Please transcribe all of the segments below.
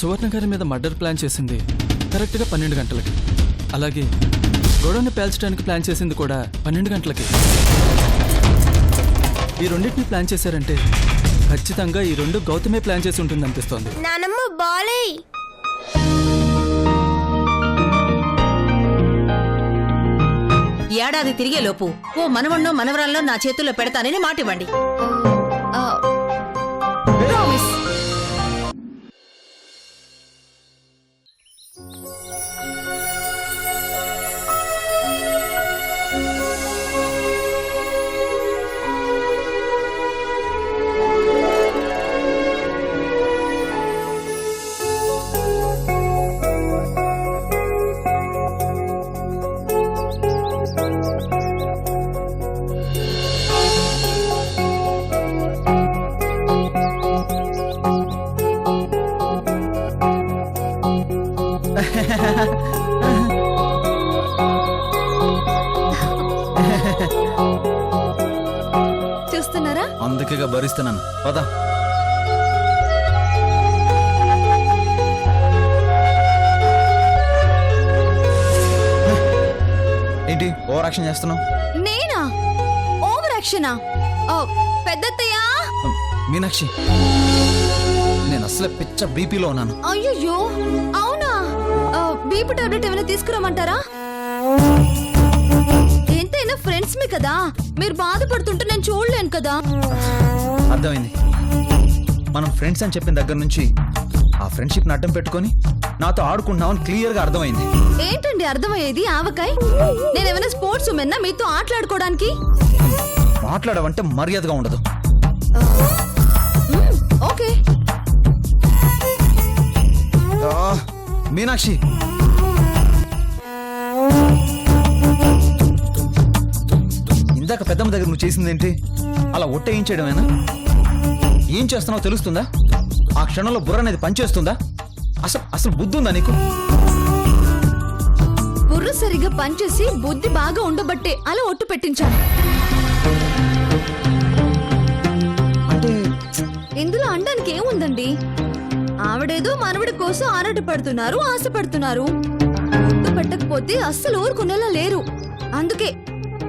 సువర్ణ గారి మీద murder plan చేసింది కరెక్ట్గా పన్నెండు గంటలకి. అలాగే గొడవని పేల్చడానికి ప్లాన్ చేసింది కూడా పన్నెండు గంటలకి. ఈ రెండింటిని ప్లాన్ చేశారంటే ఖచ్చితంగా ఈ రెండు గౌతమే ప్లాన్ చేసి ఉంటుంది అనిపిస్తోంది నానమ్మ బాలే! ఏడాది తిరిగే లోపు ఓ మనవన్నో మనవరాల్లో నా చేతుల్లో పెడతానని మాట ఓవర్ యాక్షన్ చేస్తున్నావు? నేనా? ఓవర్ యాక్షనా? పెద్దత్తయ్యా? మీనాక్షి నేను అసలే పిచ్చ బీపీలో ఉన్నాను. అయ్యయ్యో అవునా? బీపీ టాబ్లెట్ ఏమైనా తీసుకురమ్మంటారా ఎంతైనా ఫ్రెండ్స్ మీ కదా. మీరు బాధపడుతుంటే నేను చూడలేను కదా. అర్థమైంది. మనం ఫ్రెండ్స్ అని చెప్పిన దగ్గర నుంచి ఆ ఫ్రెండ్షిప్ అడ్డం పెట్టుకొని నాతో ఆడుకుంటున్నామని క్లియర్గా అర్థమైంది. ఏంటండి అర్థమయ్యేది? ఆవకాయ్? నేనేమైనా స్పోర్ట్స్ ఉమెన్నా మీతో ఆటలాడుకోవడానికి? మాట్లాడవంటే మర్యాదగా ఉండదు. ఓకే. మీనాక్షి. ఇందాక పెద్దమ్మ దగ్గర నువ్వు చేసిందేంటి? అలా ఒట్టేయించేయడమేనా? ఏం చేస్తున్నావో తెలుస్తుందా? ఆ క్షణంలో బుర్ర అనేది పనిచేస్తుందా? అసలు అసలు బుద్ధి ఉందా నీకు? బుర్ర సరిగా పనిచేసి బుద్ధి బాగా ఉండబట్టే అలా ఒట్టు పెట్టించాను. అంటే ఇందులో అనడానికి ఏముందండి? ఆవిడేదో మనవడి కోసం ఆరాట పడుతున్నారు ఆశపడుతున్నారు. ఒట్టు పెట్టకపోతే అస్సలు ఊరుకునేలా లేరు. అందుకే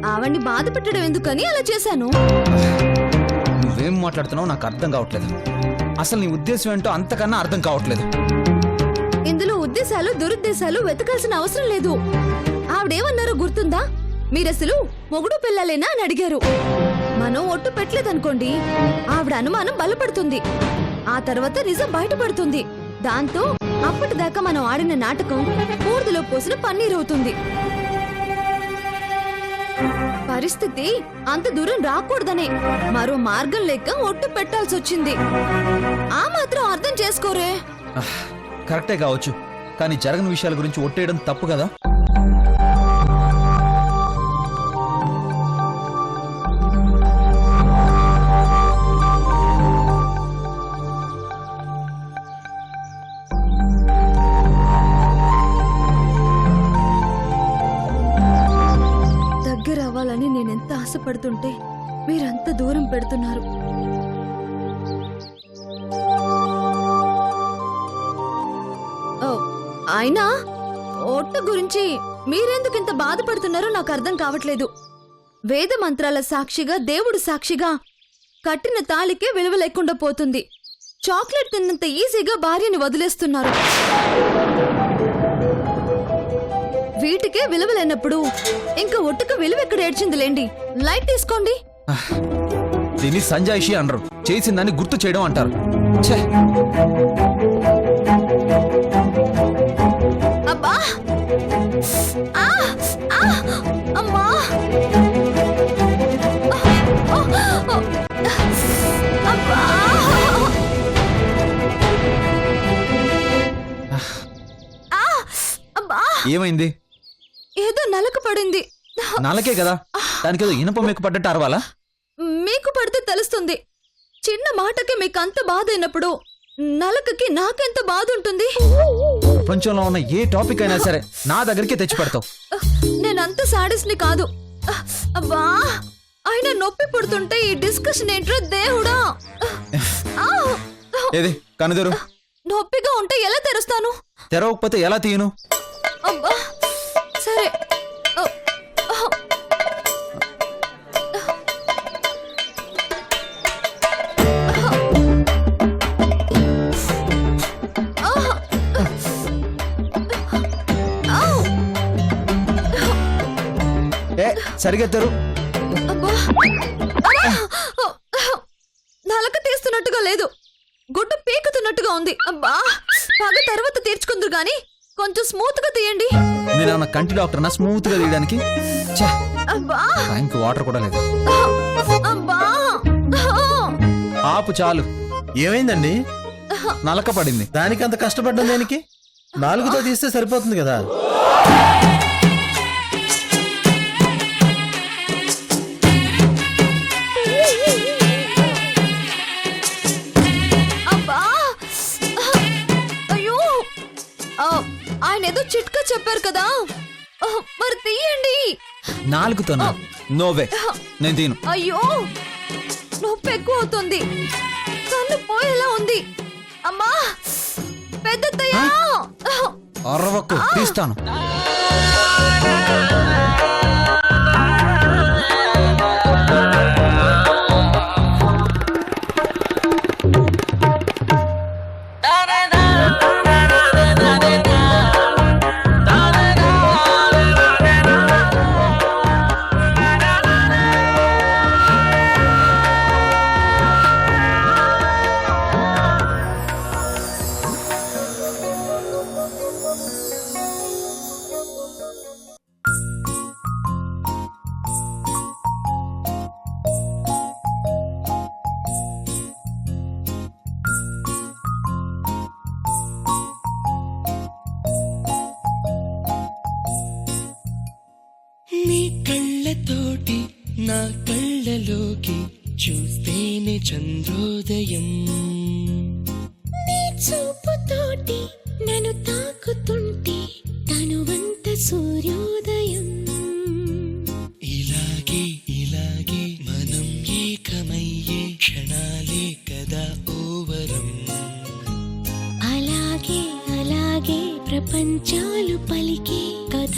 ఆవిడ్ని బాధ పెట్టడం ఎందుకని అలా చేశాను. నువ్వేం మాట్లాడుతున్నావో నాకు అర్థం కావట్లేదు. అసలు నీ ఉద్దేశం ఏంటో అంతకన్నా అర్థం కావట్లేదు. ఇందులో ఉద్దేశాలు దురుద్దేశాలు వెతకాల్సిన అవసరం లేదు. ఆవిడేమన్నారో గుర్తుందా? మీరసలు మొగుడు పిల్లలేనా అని అడిగారు. మనం ఒట్టు పెట్టలేదనుకోండి ఆవిడ అనుమానం బలపడుతుంది. ఆ తర్వాత నిజం బయటపడుతుంది. దాంతో అప్పటిదాకా మనం ఆడిన నాటకం పూర్తిలో పోసిన పన్నీర్ అవుతుంది. పరిస్థితి అంత దూరం రాకూడదనే మరో మార్గం లేక ఒట్టు పెట్టాల్సి వచ్చింది ఆ మాత్రం అర్థం చేసుకోరే. కరెక్టే కావచ్చు. కానీ జరగని విషయాల గురించి ఒట్టేయడం తప్పు కదా? దగ్గర అవ్వాలని నేనెంత ఆశపడుతుంటే మీరంత దూరం పెడుతున్నారు. గురించి మీరెందుకు ఇంత బాధపడుతున్నారో నాకు అర్థం కావట్లేదు. వేద మంత్రాల సాక్షిగా దేవుడు సాక్షిగా కట్టిన తాళికే విలువ లేకుండా పోతుంది. చాక్లెట్ తిన్నంత ఈజీగా భార్యని వదిలేస్తున్నారు. వీటికే విలువ లేనప్పుడు ఇంకా ఒట్టుకు విలువ ఎక్కడ ఏడ్చిందిలేండి లైట్ తీసుకోండి. దీన్ని సంజాయిషి అనరు. చేసిందని గుర్తు చేయడం అంటారు. ఏమైంది? ఏదో నలక పడింది. నాలకే కదా? దానికేదో ఇనప మేకు పడ్డట్టు అరవాలా? మీకు పడితే తెలుస్తుంది. చిన్న మాటకి మీకు అంత బాధ అయినప్పుడు నలకకి నాకెంత బాధ ఉంటుంది ప్రపంచంలో ఉన్న ఏ టాపిక్ అయినా సరే నా దగ్గరికి తెచ్చి పెడతావు. నేనంత సాడిస్ని కాదు. అబ్బా ఆయన నొప్పి పుడుతుంటే ఈ డిస్కషన్ ఏంట్రో దేవుడా! ఏది? కనుదరు నొప్పిగా ఉంటే ఎలా తెరుస్తాను? తెరవకపోతే ఎలా తీయను? అబ్బా! సరే. ఓ, ఓ. ఏ సరిగ్గా తెరు అబ్బా! అమ్మా! నలక తీస్తున్నట్టుగా లేదు. గుడ్డు పీకుతున్నట్టుగా ఉంది. అబ్బా! పగ తర్వాత తీర్చుకుందరు గాని. కొంచెం స్మూత్గా తీయండి. నేను కంటి డాక్టర్ నా స్మూత్గా తీయడానికి టైంకి వాటర్ కూడా లేదు? ఆపు చాలు. ఏమైందండి? నలక పడింది. దానికి అంత కష్టపడ్డం దేనికి? నాలుగుతో తీస్తే సరిపోతుంది కదా. ఏదో చిట్కా చెప్పారు కదా. మరి తీయండి. నాలుగుతోనా? నోవే నేను తీను. అయ్యో నొప్పి ఎక్కువ అవుతుంది కన్ను పోయేలా ఉంది. అమ్మా పెద్దత్తయ్యా అరవకు తీస్తాను. ప్రపంచాలు పలికే కథ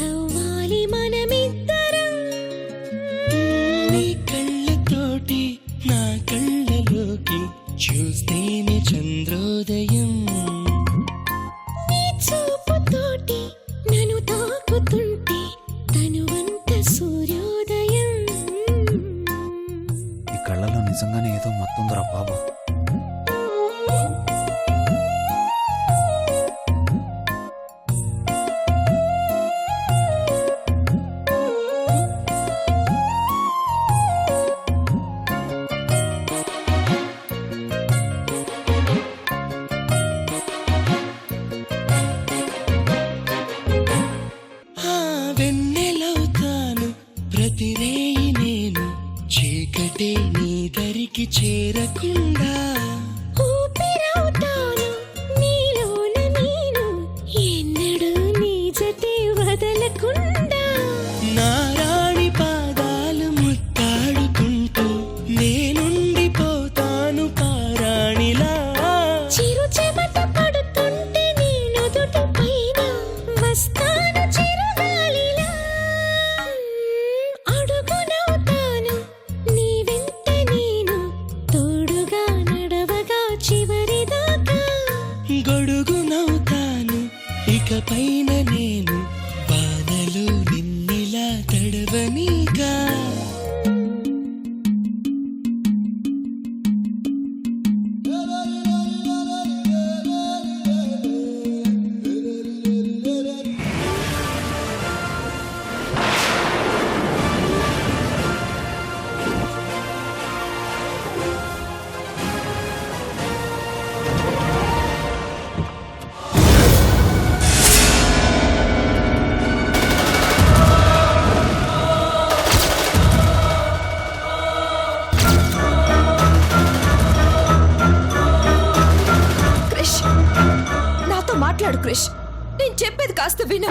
చెప్పేది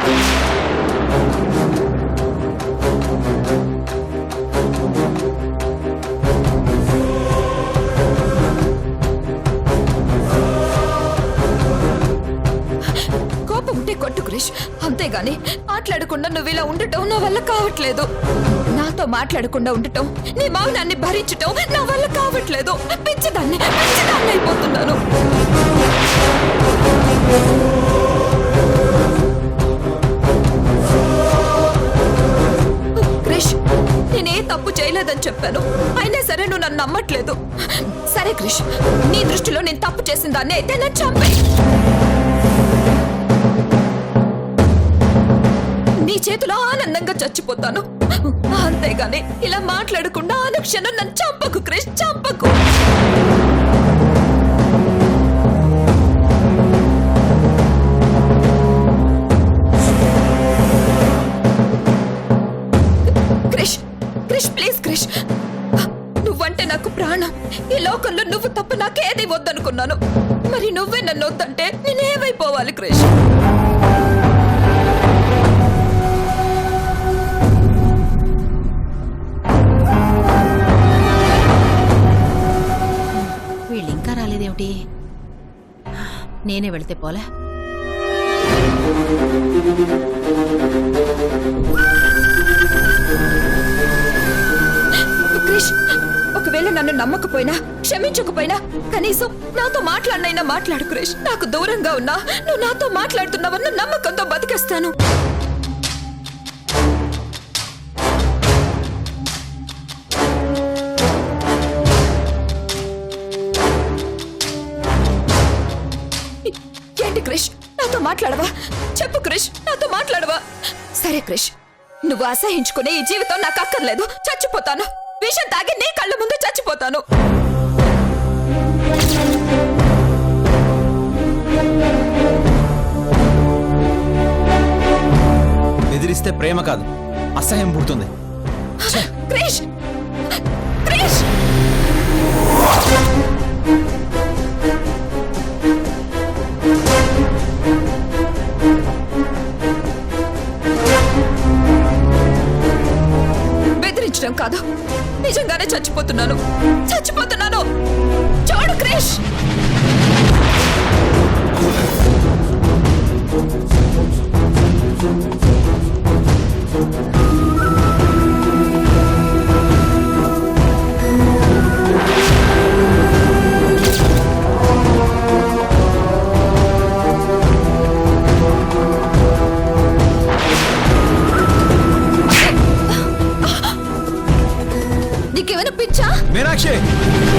కాస్త క్రిష్. అంతేగాని మాట్లాడకుండా నువ్వు ఇలా ఉండటం నా వల్ల కావట్లేదు. నాతో మాట్లాడకుండా ఉండటం నీ మౌనాన్ని భరించటం నా వల్ల కావట్లేదు. పిచ్చిదాన్ని పిచ్చిదాన్ని అయిపోతున్నాను. నేనే తప్పు చేయలేదని చెప్పాను. అయినా సరే నువ్వు నన్ను నమ్మట్లేదు. సరే క్రిష్ నీ దృష్టిలో నేను తప్పు చేసిన దాన్ని అయితే నన్ను నీ చేతిలో ఆనందంగా చచ్చిపోతాను. అంతేగాని ఇలా మాట్లాడకుండా అనుక్షణం నన్ను చంపకు క్రిష్ చంపకు. వద్దనుకున్నాను. మరి నువ్వే నన్ను వద్దంటే నేనేమైపోవాలి క్రిష్? వీళ్ళు ఇంకా రాలేదేమిటి? నేనే వెళితే పోలే. నన్ను నమ్మకపోయినా క్షమించకపోయినా కనీసం నాతో మాట్లాడినైనా మాట్లాడు క్రిష్. నాకు దూరంగా ఉన్నా నువ్వు నాతో మాట్లాడుతున్నావన్న నమ్మకంతో బతికేస్తాను. ఏంటి క్రిష్? నాతో మాట్లాడవా? చెప్పు క్రిష్ నాతో మాట్లాడవా? సరే క్రిష్ నువ్వు అసహించుకునే ఈ జీవితం నాకు అక్కర్లేదు. చచ్చిపోతాను. విషం తాగి నీ కళ్ళ ముందు చచ్చిపోతాను. బెదిరిస్తే ప్రేమ కాదు అసహ్యం పుడుతుంది. క్రిష్! క్రిష్! పిచ్చా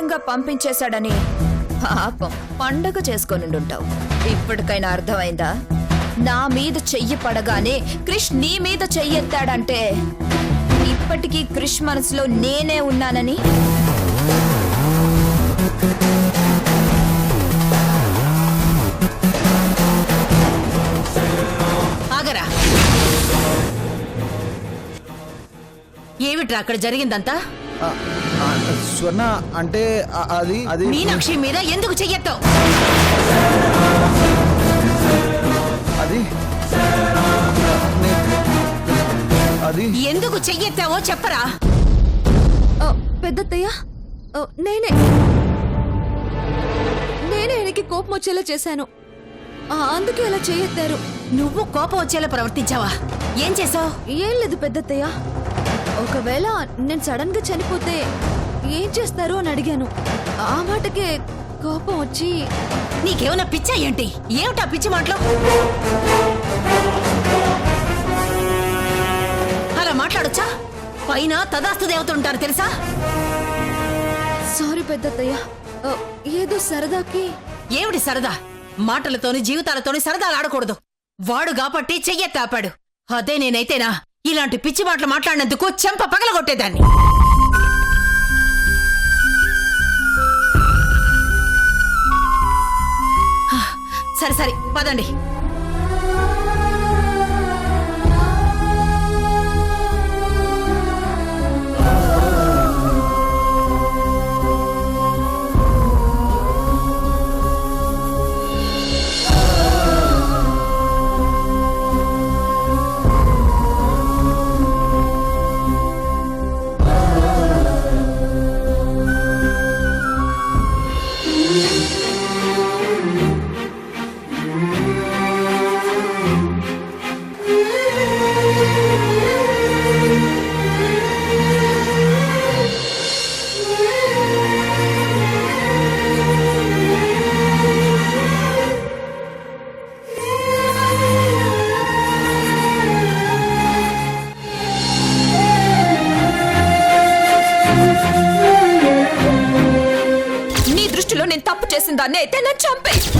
శాశ్వతంగా పంపించేశాడని. పాపం పండగ చేసుకొనిండుంటావు. ఇప్పటికైనా అర్థమైందా? నా మీద చెయ్యి పడగానే క్రిష్ నీ మీద చెయ్యెత్తాడంటే ఇప్పటికీ క్రిష్ మనసులో నేనే ఉన్నానని? ఆగరా. ఏమిట్రా అక్కడ జరిగిందంతా? స్వర్ణ అంటే అది అది మీనాక్షి మీద ఎందుకు చెయ్యొద్దు? అది అది. ఎందుకు చెయ్యెత్తావో చెప్పరా. పెద్దత్తయ్య నేనే. నేనే ఆయనకి కోపం వచ్చేలా చేశాను. ఆ, అందుకే అలా చేయెత్తారు నువ్వు కోపం వచ్చేలా ప్రవర్తించావా? ఏం చేసావు? ఏం లేదు పెద్దత్తయ్య. ఒకవేళ నేను సడన్గా చనిపోతే ఏం చేస్తారు అని అడిగాను. ఆ మాటకే కోపం వచ్చి నీకేమైనా పిచ్చా ఏంటి? ఏమిటా పిచ్చి మాటలు? అలా పైన తదాస్తు దేవత ఉంటారు తెలుసా? సారీ పెద్దత్తయ్య. ఏదో సరదాకి ఏమిటి సరదా? మాటలతోని జీవితాలతోని సరదాగా ఆడకూడదు. వాడు కాబట్టి చెయ్యెత్తాపాడు అదే నేనైతేనా? ఇలాంటి పిచ్చి మాటలు మాట్లాడినందుకు చెంప పగలగొట్టేదాన్ని. సరే సరే పదండి. చేసిందాన్ని అయితే నన్ను చంపేయి!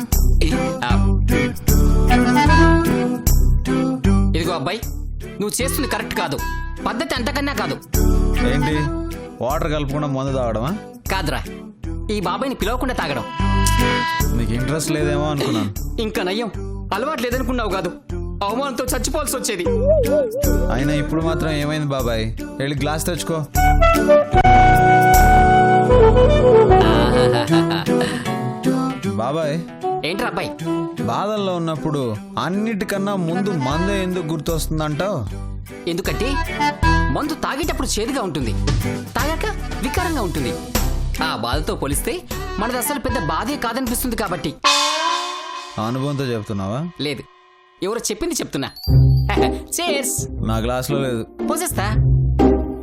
ఇదిగో అబ్బాయి నువ్వు చేస్తుంది కరెక్ట్ కాదు. పద్ధతి అంతకన్నా కాదు. ఏంటి? వాటర్ కలుపుకుండా మందు తాగడమా? కాదురా. ఈ బాబాయ్ని పిలవకుండా తాగడం. నీకు ఇంట్రెస్ట్ లేదేమో అనుకున్నాను. ఇంకా నయ్యం అలవాటు లేదనుకున్నావు కాదు. అవమానంతో చచ్చిపోవాల్సి వచ్చేది. అయినా ఇప్పుడు మాత్రం ఏమైంది బాబాయ్? వెళ్ళి గ్లాస్ తెచ్చుకో. బాబాయ్ ఏంట్రా అబ్బాయి? బాధల్లో ఉన్నప్పుడు అన్నిటికన్నా ముందు మందే ఎందుకు గుర్తొస్తుందంటావు? ఎందుకంటే మందు తాగేటప్పుడు చేదుగా ఉంటుంది. తాగాక వికారంగా ఉంటుంది. ఆ బాధతో పోలిస్తే మనది అసలు పెద్ద బాధే కాదనిపిస్తుంది కాబట్టి. అనుభవంతో చెప్తున్నావా? లేదు. ఎవరో చెప్పింది చెప్తున్నా. చేర్స్ నా గ్లాస్లో లేదు. పోసేస్తా.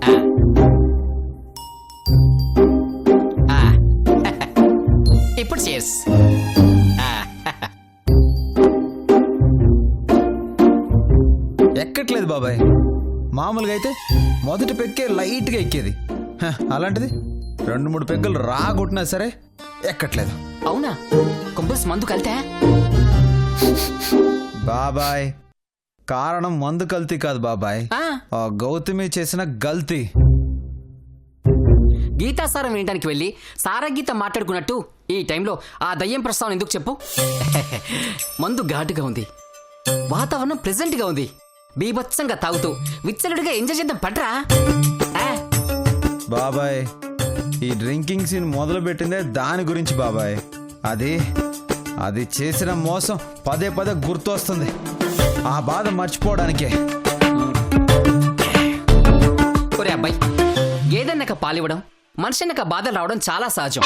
ఆ. ఆ. ఇప్పుడు చేర్స్ ఎక్కట్లేదు బాబాయ్. మామూలుగా అయితే మొదటి పెక్కే లైట్గా ఎక్కేది. అలాంటిది రెండు మూడు పెగ్గలు రాగొట్టినా సరే ఎక్కట్లేదు. అవునా? కొబ్బరి మందు కలితే? బాబాయ్ కారణం మందు కల్తీ కాదు బాబాయ్. ఆ, గౌతమి చేసిన గల్తీ. గీతాసారం వినడానికి వెళ్ళి సారా గీత మాట్లాడుకున్నట్టు ఈ టైంలో ఆ దయ్యం ప్రస్తావన ఎందుకు చెప్పు? మందు ఘాటుగా ఉంది. వాతావరణం ప్రెజెంట్గా ఉంది. బీభత్సంగా తాగుతూ విచ్చలుడిగా ఎంజాయ్ చేద్దాం పట్రా. బాబాయ్ ఈ డ్రింకింగ్ సీన్ మొదలు పెట్టిందే దాని గురించి బాబాయ్. అది అది చేసిన మోసం పదే పదే గుర్తొస్తుంది. ఆ బాధ మర్చిపోవడానికే. ఒరే అబ్బాయి ఏదన్నాక పాలివ్వడం మనిషి అన్నాక బాధలు రావడం చాలా సహజం.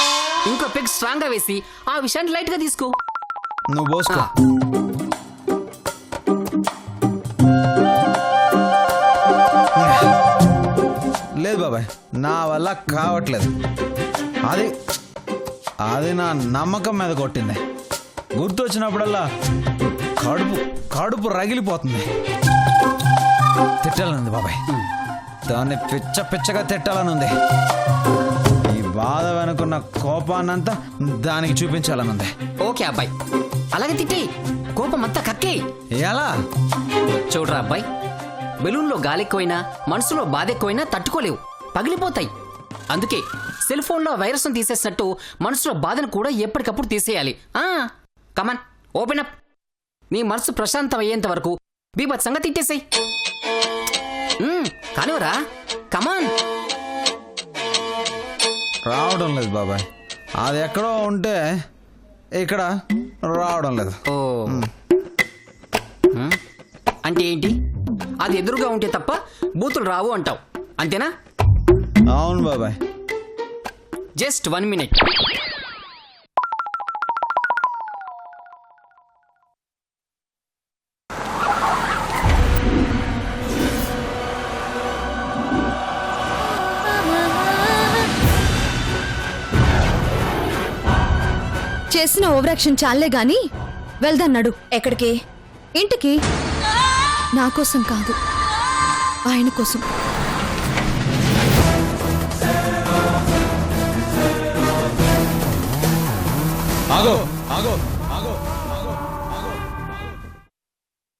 ఇంకో పెగ్ స్ట్రాంగ్గా వేసి ఆ విషయాన్ని లైట్గా తీసుకో. నువ్వు పోసుకో. బాబాయ్. నా వల్ల కావట్లేదు. అది అది నా నమ్మకం మీద కొట్టింది. గుర్తొచ్చినప్పుడల్లా కడుపు కడుపు రగిలిపోతుంది. తిట్టాలనుంది బాబాయ్. దాన్ని పిచ్చ పిచ్చగా తిట్టాలనుంది. ఈ బాధ వెనుకున్న కోపాన్నంతా దానికి చూపించాలనుంది. ఓకే అబ్బాయి. అలాగే తిట్టి కోపం అంతా కక్కి. ఎలా? చూడరా అబ్బాయి బెలూన్లో గాలి ఎక్కువైనా మనసులో బాధ ఎక్కువైనా తట్టుకోలేవు. పగిలిపోతాయి. అందుకే సెల్ ఫోన్లో వైరస్ను తీసేసినట్టు మనసులో బాధను కూడా ఎప్పటికప్పుడు తీసేయాలి. కమాన్ ఓపెన్ అప్ నీ మనసు ప్రశాంతం అయ్యేంత వరకు బీభత్సంగా తిట్టేసాయి కానివరా కమాన్ రావడం లేదు బాబాయ్. అది ఎక్కడో ఉంటే ఇక్కడ రావడం లేదు. ఓ? అంటే ఏంటి? అది ఎదురుగా ఉంటే తప్ప బూతులు రావు అంటావు. అంతేనా? అవును బాబాయ్. Just one minute. చేసిన ఓవరాక్షన్ చాలే గాని వెళ్దన్నాడు. ఎక్కడికి? ఇంటికి? నా కోసం కాదు. ఆయన కోసం. ఆగో. ఆగో